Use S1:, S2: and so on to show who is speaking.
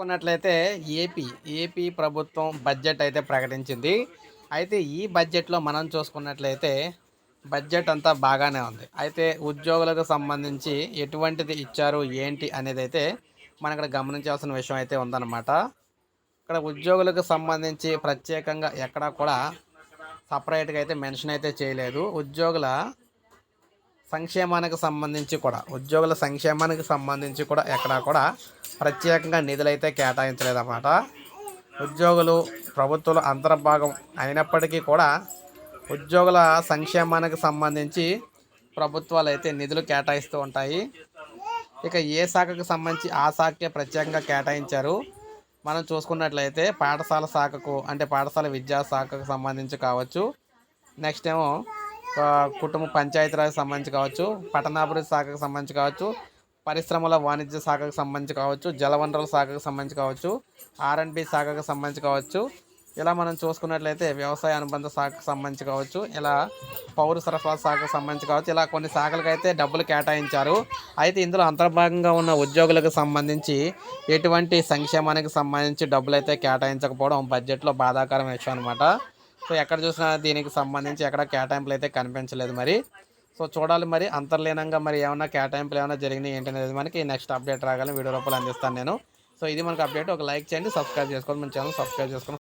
S1: చూసుకున్నట్లయితే AP AP ప్రభుత్వం budget అయితే ప్రకటించింది. అయితే ఈ బడ్జెట్లో మనం చూసుకున్నట్లయితే బడ్జెట్ అంతా బాగానే ఉంది. అయితే ఉద్యోగులకు సంబంధించి ఎటువంటిది ఇచ్చారు ఏంటి అనేది అయితే మనం ఇక్కడ గమనించాల్సిన విషయం అయితే ఉందన్నమాట. ఇక్కడ ఉద్యోగులకు సంబంధించి ప్రత్యేకంగా ఎక్కడా కూడా సపరేట్గా అయితే మెన్షన్ అయితే చేయలేదు. ఉద్యోగుల సంక్షేమానికి సంబంధించి కూడా ఉద్యోగుల సంక్షేమానికి సంబంధించి కూడా ఎక్కడా కూడా ప్రత్యేకంగా నిధులైతే కేటాయించలేదన్నమాట. ఉద్యోగులు ప్రభుత్వం అంతర్భాగం అయినప్పటికీ కూడా ఉద్యోగుల సంక్షేమానికి సంబంధించి ప్రభుత్వాలు అయితే నిధులు కేటాయిస్తూ ఉంటాయి. ఇక ఏ శాఖకు సంబంధించి ఆ శాఖకే ప్రత్యేకంగా కేటాయించారు? మనం చూసుకున్నట్లయితే పాఠశాల శాఖకు అంటే పాఠశాల విద్యా శాఖకు సంబంధించి కావచ్చు. నెక్స్ట్ ఏమో కుటుంబ పంచాయతీరాజ్ సంబంధించి కావచ్చు పట్టణాభివృద్ధి శాఖకు సంబంధించి కావచ్చు పరిశ్రమల వాణిజ్య శాఖకు సంబంధించి కావచ్చు జలవనరుల శాఖకు సంబంధించి కావచ్చు ఆర్ఎండ్బి శాఖకు సంబంధించి కావచ్చు ఇలా మనం చూసుకున్నట్లయితే వ్యవసాయ అనుబంధ శాఖకు సంబంధించి కావచ్చు ఇలా పౌర సరఫరా శాఖకు సంబంధించి కావచ్చు ఇలా కొన్ని శాఖలకు అయితే డబ్బులు కేటాయించారు. అయితే ఇందులో అంతర్భాగంగా ఉన్న ఉద్యోగులకు సంబంధించి ఎటువంటి సంక్షేమానికి సంబంధించి డబ్బులు అయితే కేటాయించకపోవడం బడ్జెట్లో బాధాకరం విషయం అనమాట సో ఎక్కడ చూసినా దీనికి సంబంధించి ఎక్కడ కేటాయింపులు అయితే కనిపించలేదు మరి. సో చూడాలి మరి అంతర్లీనంగా మరి ఏమైనా కేటాయింపులు ఏమైనా జరిగినాయి ఏంటనేది మనకి నెక్స్ట్ అప్డేట్ రాగానే వీడియో రూపాయలు అందిస్తాను నేను. సో ఇది మనకు అప్డేట్ ఒక లైక్ చేయండి సబ్స్క్రైబ్ చేసుకోండి మన ఛానల్ సబ్స్క్రైబ్ చేసుకోండి.